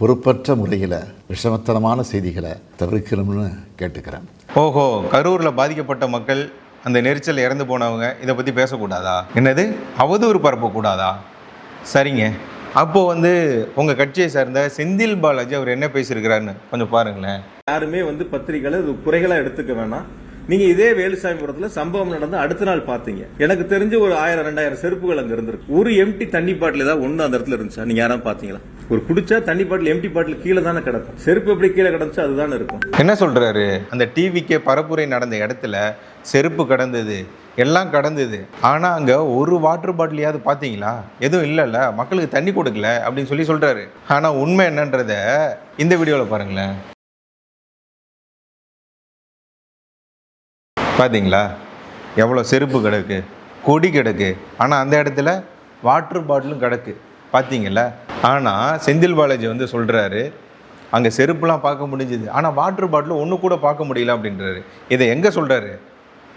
பொறுப்பற்ற முறையில் விஷமத்தனமான செய்திகளை தவிர்க்கணும்னு கேட்டுக்கிறேன். ஓஹோ கரூரில் பாதிக்கப்பட்ட மக்கள் அந்த நெரிச்சல் இறந்து போனவங்க இதை பற்றி பேசக்கூடாதா? என்னது? அவதூறு பரப்பக்கூடாதா சரிங்க. அப்போ வந்து உங்கள் கட்சியை சார்ந்த செந்தில் பாலாஜி அவர் என்ன பேசியிருக்கிறாருன்னு கொஞ்சம் பாருங்களேன். யாருமே வந்து பத்திரிகைகளை இது குறைகளா எடுத்துக்க வேணாம். நீங்க இதே வேலுசாமிபுரத்துல சம்பவம் நடந்து அடுத்த நாள் பாத்தீங்க எனக்கு தெரிஞ்சு ஒரு ஆயிரம் ரெண்டாயிரம் செருப்புகள் அங்க இருந்திருக்கு. ஒரு எம்டி தண்ணி பாட்டில் ஏதாவது ஒண்ணு அந்த இடத்துல இருந்துச்சா? நீங்க யாராவது பாத்தீங்களா ஒரு குடிச்சா தண்ணி பாட்டில் எம்டி பாட்டில் கீழே தானே கிடக்கும். செருப்பு எப்படி கீழே கிடந்துச்சோ அதுதானே இருக்கும். என்ன சொல்கிறாரு அந்த டிவிக்கே பரப்புரை நடந்த இடத்துல செருப்பு கடந்தது எல்லாம் கடந்தது. ஆனால் அங்கே ஒரு வாட்டர் பாட்டிலையாவது பார்த்தீங்களா? எதுவும் இல்லைல்ல மக்களுக்கு தண்ணி கொடுக்கல அப்படின்னு சொல்லி சொல்கிறாரு ஆனால் உண்மை என்னன்றத இந்த வீடியோவில் பாருங்களேன். பார்த்தீங்களா எவ்வளோ செருப்பு கிடக்கு கொடி கிடக்கு. ஆனால் அந்த இடத்துல வாட்டர் பாட்டிலும் கிடக்கு. பார்த்தீங்களா ஆனால் செந்தில் பாலாஜி வந்து சொல்கிறாரு அங்கே செருப்புலாம் பார்க்க முடிஞ்சுது. ஆனால் வாட்டர் பாட்டில் ஒன்று கூட பார்க்க முடியல அப்படின்றாரு. இதை எங்கே சொல்கிறாரு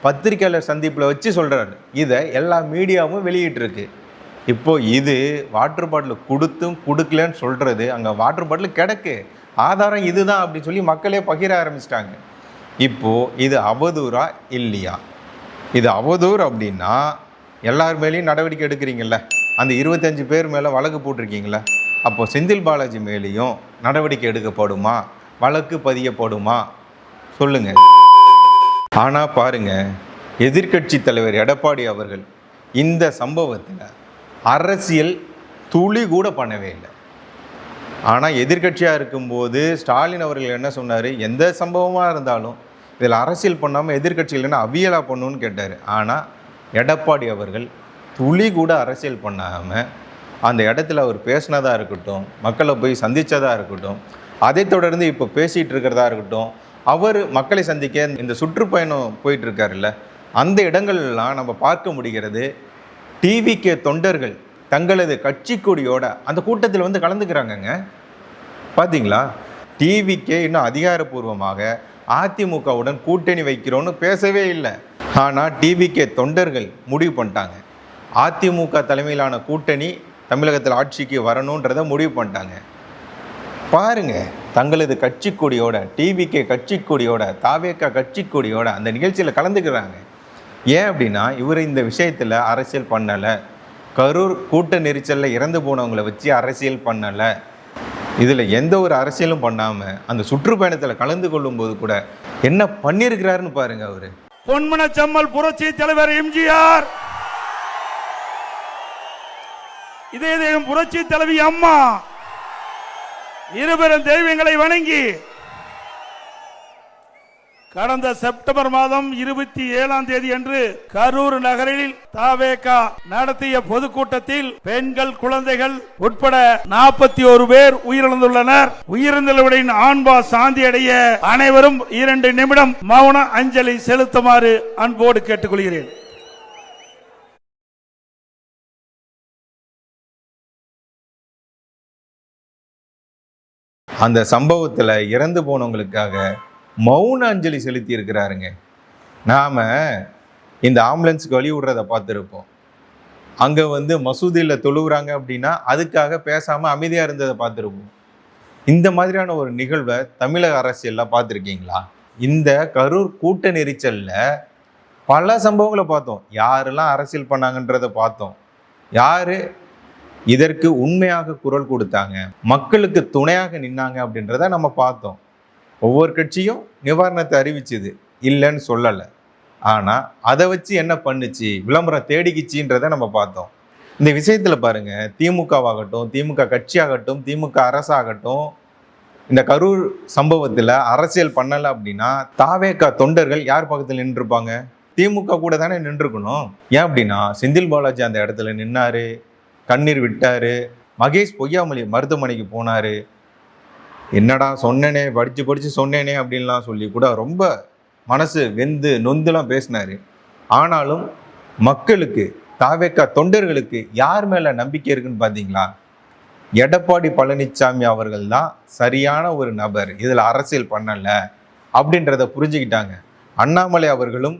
பத்திரிக்கையாளர் சந்திப்பில் வச்சு சொல்கிறாரு இதை எல்லா மீடியாவும் வெளியிட்டிருக்கு. இப்போது இது வாட்டர் பாட்டில் கொடுத்தும் கொடுக்கலன்னு சொல்கிறது அங்கே வாட்டர் பாட்டில் கிடக்கு. ஆதாரம் இதுதான் அப்படின்னு சொல்லி மக்களே பகிர ஆரம்பிச்சிட்டாங்க. இப்போது இது அவதூறா இல்லையா? இது அவதூறு அப்படின்னா எல்லார் மேலேயும் நடவடிக்கை எடுக்கிறீங்கல்ல? அந்த இருபத்தஞ்சு பேர் மேலே வழக்கு போட்டிருக்கீங்களே அப்போ செந்தில் பாலாஜி மேலேயும் நடவடிக்கை எடுக்கப்படுமா? வழக்கு பதியப்படுமா? சொல்லுங்கள் ஆனால் பாருங்கள் எதிர்க்கட்சி தலைவர் எடப்பாடி அவர்கள் இந்த சம்பவத்தில் அரசியல் துளி கூட பண்ணவே இல்லை. ஆனால் எதிர்க்கட்சியாக இருக்கும்போது ஸ்டாலின் அவர்கள் என்ன சொன்னார்? எந்த சம்பவமாக இருந்தாலும் இதில் அரசியல் பண்ணாமல் எதிர்க்கட்சிகள் என்ன அவியலாக பண்ணுன்னு கேட்டார். ஆனால் எடப்பாடி அவர்கள் துளி கூட அரசியல் பண்ணாமல் அந்த இடத்துல அவர் பேசினதாக இருக்கட்டும் மக்களை போய் சந்தித்ததாக இருக்கட்டும் அதை தொடர்ந்து இப்போ பேசிகிட்டு இருக்கிறதா இருக்கட்டும் அவர் மக்களை சந்திக்க இந்த சுற்றுப்பயணம் போயிட்டுருக்காருல்ல அந்த இடங்கள்லாம் நம்ம பார்க்க முடிகிறது. டிவிகே தொண்டர்கள் தங்களது கட்சி கொடியோட அந்த கூட்டத்தில் வந்து கலந்துக்கிறாங்கங்க. பார்த்தீங்களா டிவிக்கே இன்னும் அதிகாரப்பூர்வமாக அதிமுகவுடன் கூட்டணி வைக்கிறோன்னு பேசவே இல்லை. ஆனால் டிவிகே தொண்டர்கள் முடிவு பண்ணிட்டாங்க. அதிமுக தலைமையிலான கூட்டணி தமிழகத்தில் ஆட்சிக்கு வரணுன்றதை முடிவு பண்ணிட்டாங்க. பாருங்க தங்களது கட்சி கொடியோட டிவிகே கட்சி கொடியோட தாவேக்கா கட்சி கொடியோட அந்த நிகழ்ச்சியில் கலந்துக்கிறாங்க. ஏன் அப்படின்னா இவர் இந்த விஷயத்தில் அரசியல் பண்ணலை. கரூர் கூட்ட நெரிச்சலில் இறந்து போனவங்களை வச்சு அரசியல் பண்ணலை. இதில் எந்த ஒரு அரசியலும் பண்ணாமல் அந்த சுற்றுப்பயணத்தில் கலந்து கொள்ளும்போது கூட என்ன பண்ணியிருக்கிறாருன்னு பாருங்க அவர். பொன்மனச்சம்மல் புரட்சி தலைவர் எம்ஜிஆர்! இதே தெய்வம் புரட்சி தலைவி அம்மா. இருபெரும் தெய்வங்களை வணங்கி கடந்த செப்டம்பர் மாதம் இருபத்தி ஏழாம் தேதி அன்று கரூர் நகரில் தாவேகா நடத்திய பொதுக்கூட்டத்தில் பெண்கள் குழந்தைகள் உட்பட நாற்பத்தி ஒரு பேர் உயிரிழந்துள்ளனர். உயிரிழந்தவர்களின் ஆண்பா சாந்தி அடைய அனைவரும் இரண்டு நிமிடம் மௌன அஞ்சலி செலுத்துமாறு அன்போடு கேட்டுக்கொள்கிறேன். அந்த சம்பவத்தில் இறந்து போனவங்களுக்காக மௌன அஞ்சலி செலுத்தி இருக்கிறாருங்க நாம் இந்த ஆம்புலன்ஸ்க்கு வழி விடுறத பார்த்துருப்போம். அங்கே வந்து மசூதியில் தொழுகிறாங்க அப்படின்னா அதுக்காக பேசாமல் அமைதியாக இருந்ததை பார்த்துருப்போம். இந்த மாதிரியான ஒரு நிகழ்வை தமிழக அரசியலில் பார்த்துருக்கீங்களா? இந்த கரூர் கூட்ட நெரிச்சலில் பல சம்பவங்களை பார்த்தோம். யாரெல்லாம் அரசியல் பண்ணாங்கன்றதை பார்த்தோம். யார் இதற்கு உண்மையாக குரல் கொடுத்தாங்க. மக்களுக்கு துணையாக நின்னாங்க அப்படின்றத நம்ம பார்த்தோம். ஒவ்வொரு கட்சியும் நிவாரணத்தை அறிவிச்சுது. இல்லைன்னு சொல்லலை. ஆனால் அதை வச்சு என்ன பண்ணுச்சு? விளம்பரம் தேடிக்கிச்சின்றத நம்ம பார்த்தோம். இந்த விஷயத்தில் பாருங்க திமுகவாகட்டும் திமுக கட்சியாகட்டும் திமுக அரசாகட்டும் இந்த கரூர் சம்பவத்தில் அரசியல் பண்ணலை அப்படின்னா தாவேக்கா தொண்டர்கள் யார் பக்கத்தில் நின்றுருப்பாங்க? திமுக கூட தானே நின்றுருக்கணும். ஏன் அப்படின்னா செந்தில் பாலாஜி அந்த இடத்துல நின்னாரு. கண்ணீர் விட்டார். மகேஷ் பொய்யாமொழி மருத்துவமனைக்கு போனாரு. என்னடா சொன்னேனே படித்து படித்து சொன்னேனே அப்படின்லாம் சொல்லி கூட ரொம்ப மனசு வெந்து நொந்துலாம் பேசினார். ஆனாலும் மக்களுக்கு தாவேக்கா தொண்டர்களுக்கு யார் மேலே நம்பிக்கை இருக்குன்னு பார்த்தீங்களா எடப்பாடி பழனிசாமி அவர்கள் தான் சரியான ஒரு நபர். இதில் அரசியல் பண்ணலை அப்படின்றத புரிஞ்சுக்கிட்டாங்க. அண்ணாமலை அவர்களும்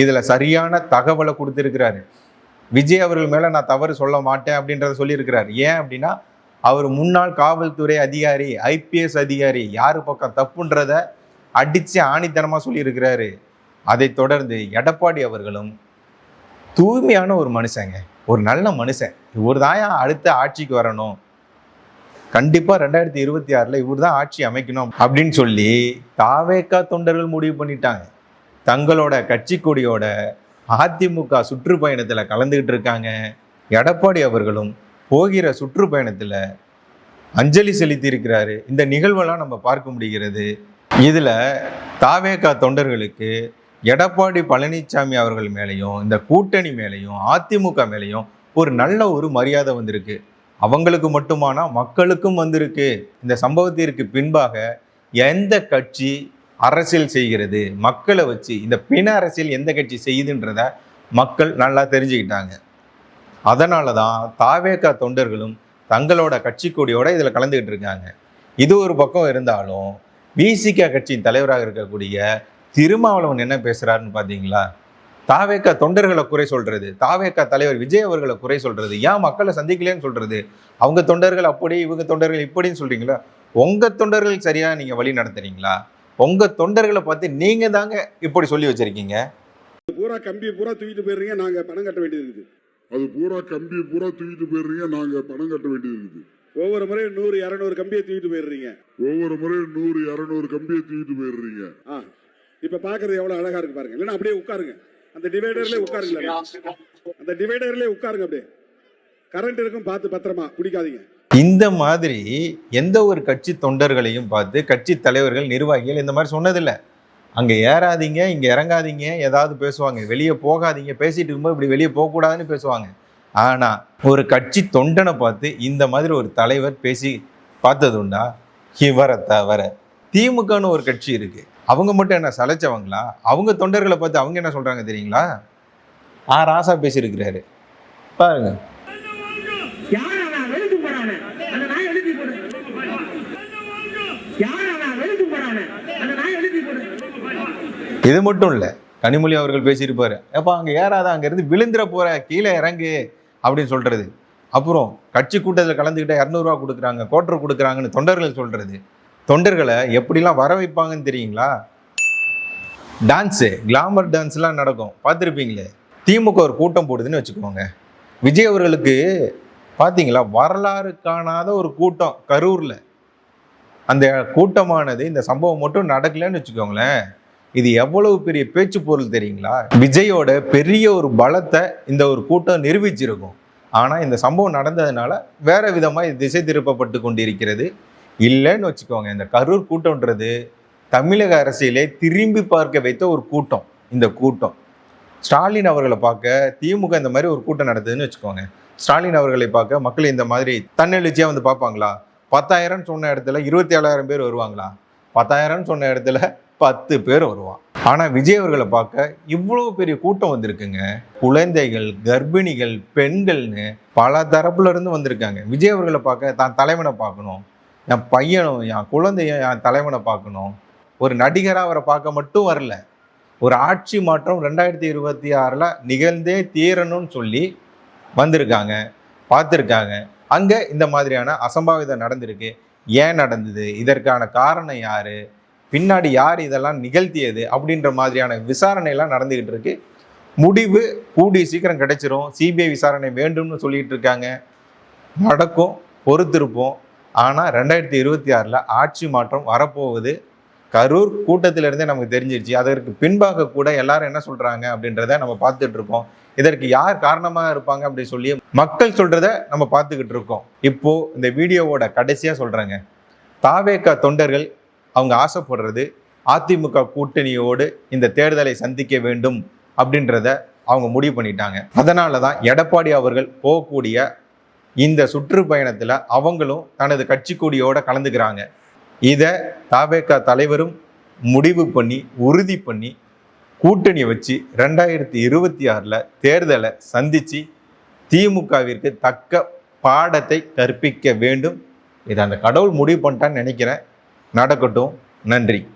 இதில் சரியான தகவலை கொடுத்துருக்கிறாரு. விஜய் அவர்கள் மேலே நான் தவறு சொல்ல மாட்டேன் அப்படின்றத சொல்லியிருக்கிறார். ஏன் அப்படின்னா அவர் முன்னாள் காவல்துறை அதிகாரி ஐபிஎஸ் அதிகாரி யாரு பக்கம் தப்புன்றத அடித்து ஆணித்தனமாக சொல்லியிருக்கிறாரு. அதைத் தொடர்ந்து எடப்பாடி அவர்களும் தூய்மையான ஒரு மனுஷங்க ஒரு நல்ல மனுஷன். இவர் தான் அடுத்த ஆட்சிக்கு வரணும்? கண்டிப்பாக ரெண்டாயிரத்தி இருபத்தி ஆறில் இவர் தான் ஆட்சி அமைக்கணும் அப்படின்னு சொல்லி தாவேக்கா தொண்டர்கள் முடிவு பண்ணிட்டாங்க. தங்களோட கட்சி கொடியோட அதிமுக சுற்றுப்பயணத்தில் கலந்துக்கிட்டு இருக்காங்க. எடப்பாடி அவர்களும் போகிற சுற்றுப்பயணத்தில் அஞ்சலி செலுத்தி இருக்கிறாரு இந்த நிகழ்வெல்லாம் நம்ம பார்க்க முடிகிறது. இதில் தாவேகா தொண்டர்களுக்கு எடப்பாடி பழனிசாமி அவர்கள் மேலேயும் இந்த கூட்டணி மேலேயும் அதிமுக மேலேயும் ஒரு நல்ல ஒரு மரியாதை வந்திருக்கு. அவங்களுக்கு மட்டுமானா மக்களுக்கும் வந்திருக்கு. இந்த சம்பவத்திற்கு பின்பாக எந்த கட்சி அரசியல் செய்கிறது மக்களை வச்சு இந்த பிண அரசியல் எந்த கட்சி செய்யுதுன்றத மக்கள் நல்லா தெரிஞ்சுக்கிட்டாங்க. அதனால தான் தாவேக்கா தொண்டர்களும் தங்களோட கட்சி கொடியோட இதில் கலந்துக்கிட்டு இருக்காங்க. இது ஒரு பக்கம் இருந்தாலும் பிசிகா கட்சியின் தலைவராக இருக்கக்கூடிய திருமாவளவன் என்ன பேசுகிறாருன்னு பார்த்தீங்களா தாவேக்கா தொண்டர்களை குறை சொல்கிறது தாவேக்கா தலைவர் விஜய் அவர்களை குறை சொல்கிறது ஏன் மக்களை சந்திக்கலன்னு சொல்கிறது அவங்க தொண்டர்கள் அப்படி இவங்க தொண்டர்கள் இப்படின்னு சொல்கிறீங்களா உங்கள் தொண்டர்கள் சரியாக நீங்கள் வழி நடத்துறீங்களா? உங்க தொண்டர்களை பார்த்து நீங்க தாங்க இப்படி சொல்லி வச்சிருக்கீங்க. பூரா கம்பியை பூரா தூக்கிட்டு போயிடுறீங்க நாங்க பணம் கட்ட வேண்டியது இருக்குது. அது பூரா கம்பி பூரா தூக்கிட்டு போயிடுறீங்க நாங்க பணம் கட்ட வேண்டியது இருக்குது. ஒவ்வொரு முறையும் நூறு இரநூறு கம்பியை தூக்கிட்டு போயிடுறீங்க. ஒவ்வொரு முறையும் நூறு இரநூறு கம்பியை தூக்கிட்டு போயிடுறீங்க. ஆ இப்ப பாக்குறது எவ்வளவு அழகா இருக்கு பாருங்க. இல்லைன்னா அப்படியே உட்காருங்க. அந்த டிவைடர்லயே உட்காருங்க அந்த டிவைடர்லயே உட்காருங்க அப்படியே. கரண்ட் இருக்கும் பார்த்து பத்திரமா பிடிக்காதீங்க. இந்த மாதிரி எந்த ஒரு கட்சி தொண்டர்களையும் பார்த்து கட்சி தலைவர்கள் நிர்வாகிகள் இந்த மாதிரி சொன்னதில்லை. அங்கே ஏறாதீங்க இங்கே இறங்காதீங்க ஏதாவது பேசுவாங்க. வெளியே போகாதீங்க பேசிட்டு இருக்கும்போது இப்படி வெளியே போகக்கூடாதுன்னு பேசுவாங்க. ஆனால் ஒரு கட்சி தொண்டனை பார்த்து இந்த மாதிரி ஒரு தலைவர் பேசி பார்த்தது உண்டா? இவரை தவிர. திமுகன்னு ஒரு கட்சி இருக்குது அவங்க மட்டும் என்ன சலைச்சவங்களா அவங்க தொண்டர்களை பார்த்து அவங்க என்ன சொல்கிறாங்க தெரியுங்களா? ஆ ராசா பேசியிருக்கிறாரு. பாருங்கள் இது மட்டும் இல்லை கனிமொழி அவர்கள் பேசியிருப்பார். ஏப்பா அங்கே ஏறாத அங்கேருந்து விழுந்துற போகிற கீழே இறங்கு அப்படின்னு சொல்கிறது அப்புறம் கட்சி கூட்டத்தில் கலந்துக்கிட்டால் இரநூறுவா கொடுக்குறாங்க கோட்டர் கொடுக்குறாங்கன்னு தொண்டர்கள் சொல்கிறது தொண்டர்களை எப்படிலாம் வர வைப்பாங்கன்னு தெரியுங்களா? டான்ஸு கிளாமர் டான்ஸ்லாம் நடக்கும். பார்த்துருப்பீங்களே? திமுக ஒரு கூட்டம் போடுதுன்னு வச்சுக்கோங்க. விஜய் அவர்களுக்கு பார்த்தீங்களா? வரலாறு காணாத ஒரு கூட்டம் கரூரில். அந்த கூட்டமானது இந்த சம்பவம் மட்டும் நடக்கலைன்னு வச்சுக்கோங்களேன். இது எவ்வளவு பெரிய பேச்சு பொருள் தெரியுங்களா? விஜயோட பெரிய ஒரு பலத்தை இந்த ஒரு கூட்டம் நிரூபிச்சிருக்கும். ஆனால் இந்த சம்பவம் நடந்ததுனால வேற விதமாக இது திசை திருப்பப்பட்டு கொண்டிருக்கிறது. இல்லைன்னு வச்சுக்கோங்க இந்த கரூர் கூட்டம்ன்றது தமிழக அரசியலே திரும்பி பார்க்க வைத்த ஒரு கூட்டம் இந்த கூட்டம். ஸ்டாலின் அவர்களை பார்க்க திமுக இந்த மாதிரி ஒரு கூட்டம் நடத்துதுன்னு வச்சுக்கோங்க. ஸ்டாலின் அவர்களை பார்க்க மக்கள் இந்த மாதிரி தன்னெழுச்சியாக வந்து பார்ப்பாங்களா? பத்தாயிரம்னு சொன்ன இடத்துல இருபத்தி ஏழாயிரம் பேர் வருவாங்களா? பத்தாயிரம்னு சொன்ன இடத்துல பத்து பேர் வருவான். ஆனால் விஜய் அவர்களை பார்க்க இவ்வளோ பெரிய கூட்டம் வந்திருக்குங்க. குழந்தைகள் கர்ப்பிணிகள் பெண்கள்னு பல தரப்புல இருந்து வந்திருக்காங்க. விஜய் அவர்களை பார்க்க தான் தலைவனை பார்க்கணும். என் பையனும் என் குழந்தையும் என் தலைவனை பார்க்கணும். ஒரு நடிகராக அவரை பார்க்க மட்டும் வரல. ஒரு ஆட்சி மாற்றம் ரெண்டாயிரத்தி இருபத்தி ஆறில் நிகழ்ந்தே தீரணும்னு சொல்லி வந்திருக்காங்க. பார்த்துருக்காங்க. அங்கே இந்த மாதிரியான அசம்பாவிதம் நடந்திருக்கு. ஏன் நடந்தது? இதற்கான காரணம் யார்? பின்னாடி யார் இதெல்லாம் நிகழ்த்தியது அப்படின்ற மாதிரியான விசாரணையெல்லாம் நடந்துக்கிட்டு இருக்கு. முடிவு கூடி சீக்கிரம் கிடைச்சிரும். சிபிஐ விசாரணை வேண்டும்னு சொல்லிட்டு இருக்காங்க. நடக்கும் பொறுத்திருப்போம். ஆனால் ரெண்டாயிரத்தி இருபத்தி ஆறில் ஆட்சி மாற்றம் வரப்போகுது. கரூர் கூட்டத்திலிருந்தே நமக்கு தெரிஞ்சிருச்சு. அதற்கு பின்பாக கூட எல்லாரும் என்ன சொல்கிறாங்க அப்படின்றத நம்ம பார்த்துட்டு இருக்கோம். இதற்கு யார் காரணமாக இருப்பாங்க அப்படி சொல்லி மக்கள் சொல்கிறத நம்ம பார்த்துக்கிட்டு இருக்கோம். இப்போது இந்த வீடியோவோட கடைசியாக சொல்கிறேங்க தாவேக்கா தொண்டர்கள் அவங்க ஆசைப்படுறது அதிமுக கூட்டணியோடு இந்த தேர்தலை சந்திக்க வேண்டும் அப்படின்றத அவங்க முடிவு பண்ணிட்டாங்க. அதனால தான் எடப்பாடி அவர்கள் போகக்கூடிய இந்த சுற்றுப்பயணத்தில் அவங்களும் தனது கட்சி கொடியோட கலந்துக்கிறாங்க. இதை தாவேக்கா தலைவரும் முடிவு பண்ணி உறுதி பண்ணி கூட்டணியை வச்சு ரெண்டாயிரத்தி இருபத்தி ஆறில் தேர்தலை சந்தித்து திமுகவிற்கு தக்க பாடத்தை கற்பிக்க வேண்டும். இதை அந்த கடவுள் முடிவு பண்ணிட்டான்னு நினைக்கிறேன். நடக்கட்டும். நன்றி.